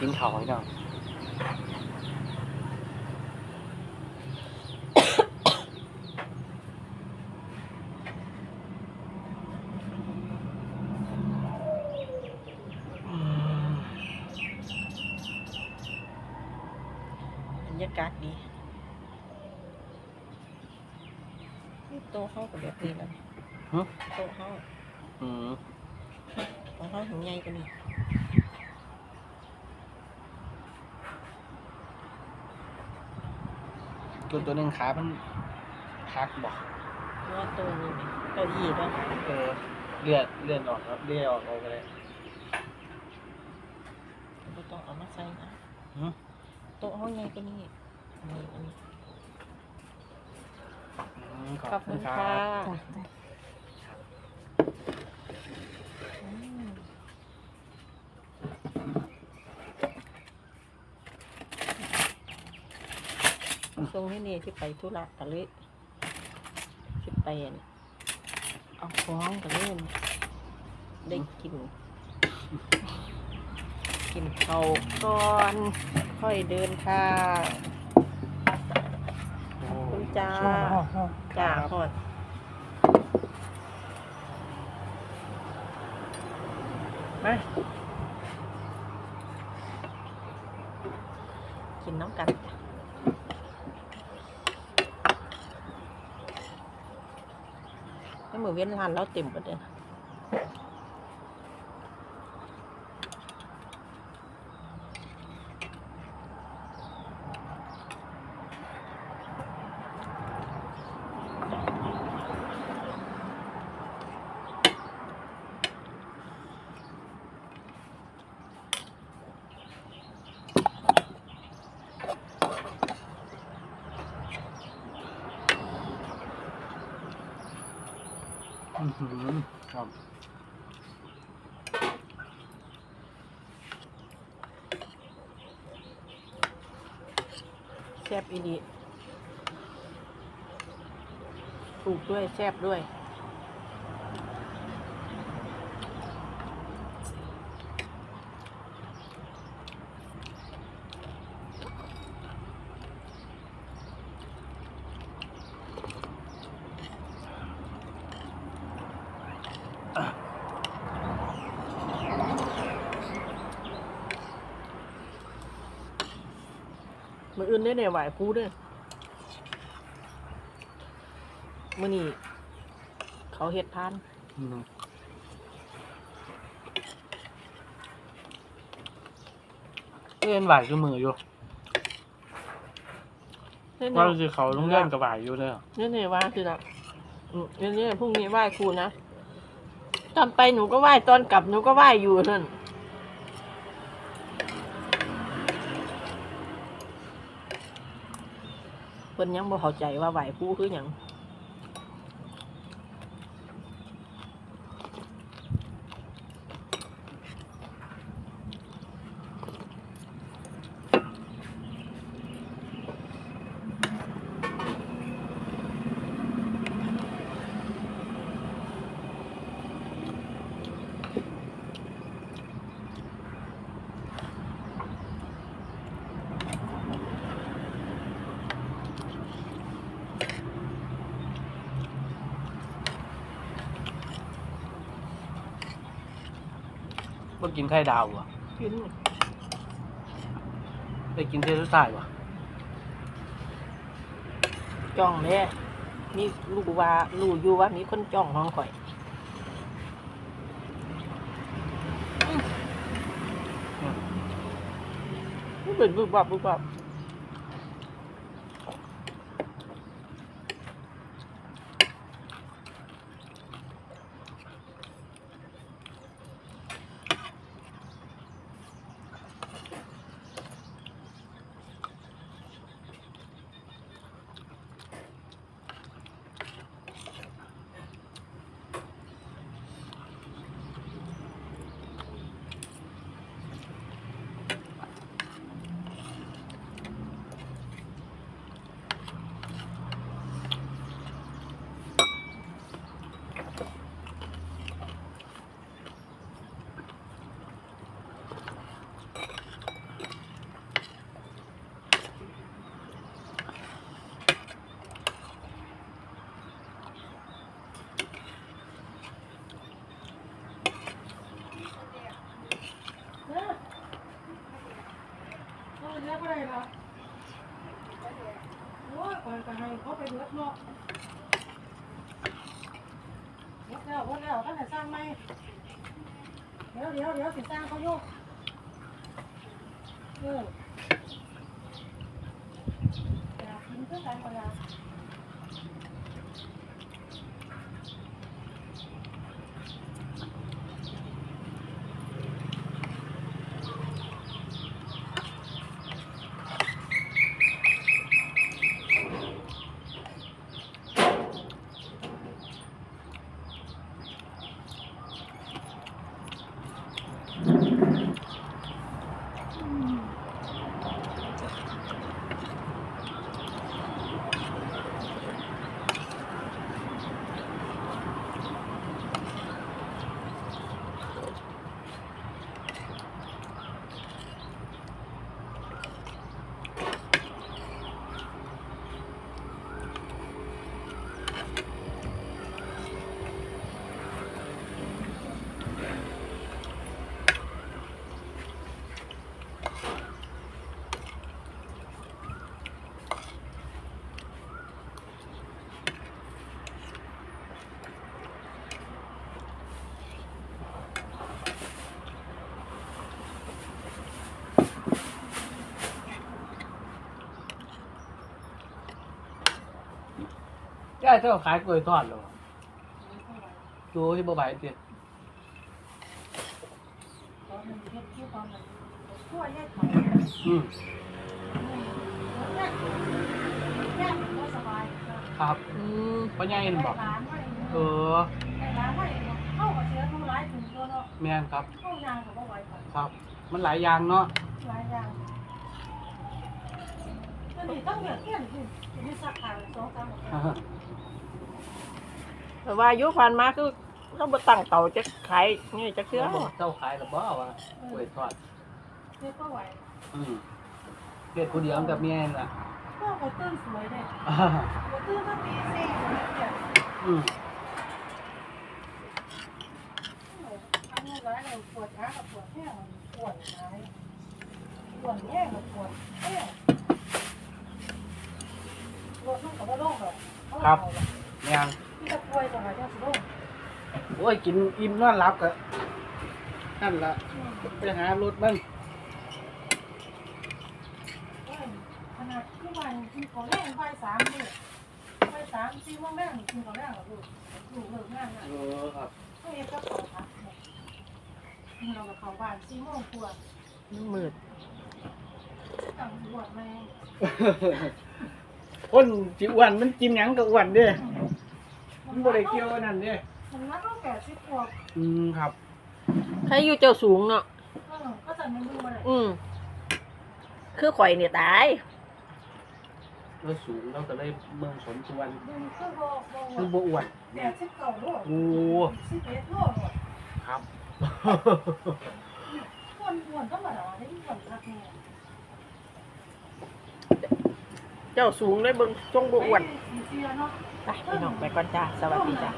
กินข้าวพี่น้องบรรยากาศดีนี่โต๊ะเข้ากับแบบนี้แล้วนี่หึโต๊ะเข้าอืมของเข้าถึงใหญ่กว่านี้ ตัวตัวหนึ่งขา มันคักบอกเพราะว่าโต๊ะนี้นี่เก้าอี้ด้วยเออเลือดเลือดออกครับเลือดออกเอาไปเลยก็ต้องเอามาใส่นะหึโต๊ะเข้าใหญ่กว่านี้อันนี้อันนี้ อืมขอบคุณค่ะจ้ะ อืม ช่วงนี้นี่ที่ไปธุระกันเลยที่ไปนเอาของกันเลยได้กิน กินข้าวก่อน ค่อยเดินทางโอ้คุณจ้าจ้าครับหอดมากินน้ำกันจ้ะ ให้มือเว้นลานแล้วเต็มหมดเลย แซ่บอีดีถูกด้วยแซ่บด้วย มืออื่นได้เนี่ยไหวครูเด้วยมือนี่เขาเฮ็ดพานอืมเล่นไหวคือมืออยู่เนี่ยว่าจะเขาต้องเล่นกับไหวอยู่เลยเนี่ยเนี่ยว่าคือละอืมเนี่ยเนี่ยพรุ่งนี้ไหว้ครูนะตอนไปหนูก็ไหว้ตอนกลับหนูก็ไหว้อยู่นั่น พิ่นยังบ่เข้าใจว่าไหวผู้คือหยัง ว่ากินไข่ดาวอะกินได้กินเทสุดทายวะจ้องเลยมีรู้ว่ารู้อยู่ว่ามีคนจ้องห้องข่อยมันเป็นบุบบับบุบบับ นแล้วก็ได้ละโอ้ยก่อนก็ให้เขาไปเดือดเนาะวัดแล้ววัดแล้วก็แต่สร้างไม่เดี๋ยวเดี๋ยวเดี๋ยวสิสร้างเขาโยกเออ ย่าเจ้าขายกล้วยทอดเหรอดูที่บ่ไหวเตี้ยตอนนั้นเฮ็ดที่ตอนนั้นทั่วแยกไปอืมครับอืมพ่อใหญ่เห็นบอกร้านไว้เออเข้ากับเชื้อทั้ายถึงตัวเนาะแม่นครับเข้ายางกับว่าไหวก่อนครับ มันหลายอย่างเนาะหลายอย่าง ตัวนี้ต้องเดือดเที่ยนคือมีสักขางสองสามแต่ว่าอายุผ่านมาคือเราบ่ตั้งเตาจะขายนี่จะเชื่อแล้วบอกเจ้าขายหรือเปล่าวะกล้วยทอด เรียกว่าไหวอืมเฮ็ดผู้เดียวกับเมียนี่ล่ะก็หัวตื้นสวยเลยอ่าหัวตื้นก็ตีสี่เนี่ยอืมอันนี้ร้ายเลยปวดขากับปวดแห้งปวดร้ายปวดแห้งกับปวดแห้งปวดนุ่งกับว่าโรค แบบเขาเอาแบบแม่นที่จะป่วยจังหวะจะสะดุ้งโอ้ยกินอิ่มนอนหลับก็นั่นล่ะไปหารถมันขนาดที่วันกินของแรงใบสามเนี่ยใบสามสี่โมงแรงกินของแรงกับลูกลูกเลิกงานนะเออครับเขาเองก็ขอพักเรากับเขาบ้านสี่โมงกว่ามืดต่างบวชแม่ คนสิอ้วนมันกินหยังก็อ้วนเด้มันบ่ได้เกี่ยวอันนั่นเด้มันนักก็แก่สิบขวบอืมครับใครอยู่เจ้าสูงเนาะก็จะไม่รู้อะไรอืม คือข่อยเนี่ยตาย เราสูงเราก็เลยเมืองสมควรดึงคือโบโบคือบ่อ้วนแก่สิบเก้าโลโอ้สิบเอ็ดโลครับอ้วนอ้วนธรรมดาได้อ้วนรักแม่ เจ้าสูงเลยเบิ่งทรงบอ้วนไปพี่น้องไปก่อนจ้า สวัสดีจ้า